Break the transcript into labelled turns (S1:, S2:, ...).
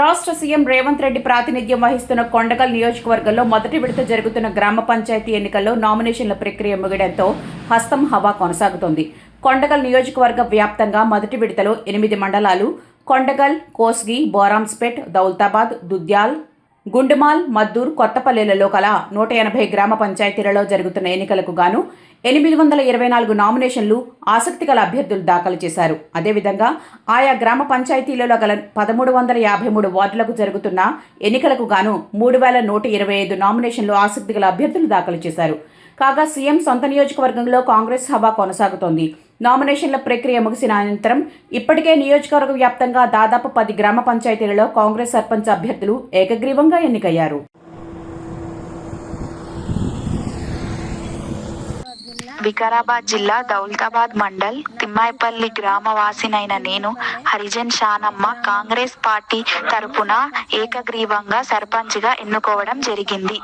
S1: రాష్ట్ర సీఎం రేవంత్ రెడ్డి ప్రాతినిధ్యం వహిస్తున్న కొండగల్ నియోజకవర్గంలో మొదటి విడత జరుగుతున్న గ్రామ పంచాయతీ ఎన్నికల్లో నామినేషన్ల ప్రక్రియ ముగియడంతో హస్తం హవా కొనసాగుతోంది. కొండగల్ నియోజకవర్గ వ్యాప్తంగా మొదటి విడతలో ఎనిమిది మండలాలు కొండగల్ కోస్గి బోరాంస్పేట్ దౌల్తాబాద్ దుద్యాల్ గుండుమాల్ మద్దూర్ కొత్తపల్లెలలో కల నూట ఎనభై గ్రామ పంచాయతీలలో జరుగుతున్న ఎన్నికలకు గాను ఎనిమిది వందల ఇరవై నాలుగు నామినేషన్లు ఆసక్తిగల అభ్యర్థులు దాఖలు చేశారు. అదేవిధంగా ఆయా గ్రామ పంచాయతీలలో గల పదమూడు వందల యాభై మూడు వార్డులకు జరుగుతున్న ఎన్నికలకు గాను మూడు వేల నూట ఇరవై ఐదు నామినేషన్లు ఆసక్తిగల అభ్యర్థులు దాఖలు చేశారు. కాగా సీఎం సొంత నియోజకవర్గంలో కాంగ్రెస్ హవా కొనసాగుతోంది. నామినేషన్ల ప్రక్రియ ముగిసిన అనంతరం ఇప్పటికే నియోజకవర్గ వ్యాప్తంగా దాదాపు పది గ్రామ పంచాయతీలలో కాంగ్రెస్ సర్పంచ్ అభ్యర్థులు ఏకగ్రీవంగా ఎన్నికయ్యారు.
S2: వికారాబాద్ జిల్లా దౌల్తాబాద్ మండల్ తిమ్మాయిపల్లి గ్రామవాసినైన నేను హరిజన్ షానమ్మ కాంగ్రెస్ పార్టీ తరపున ఏకగ్రీవంగా సర్పంచ్గా ఎన్నుకోవడం జరిగింది.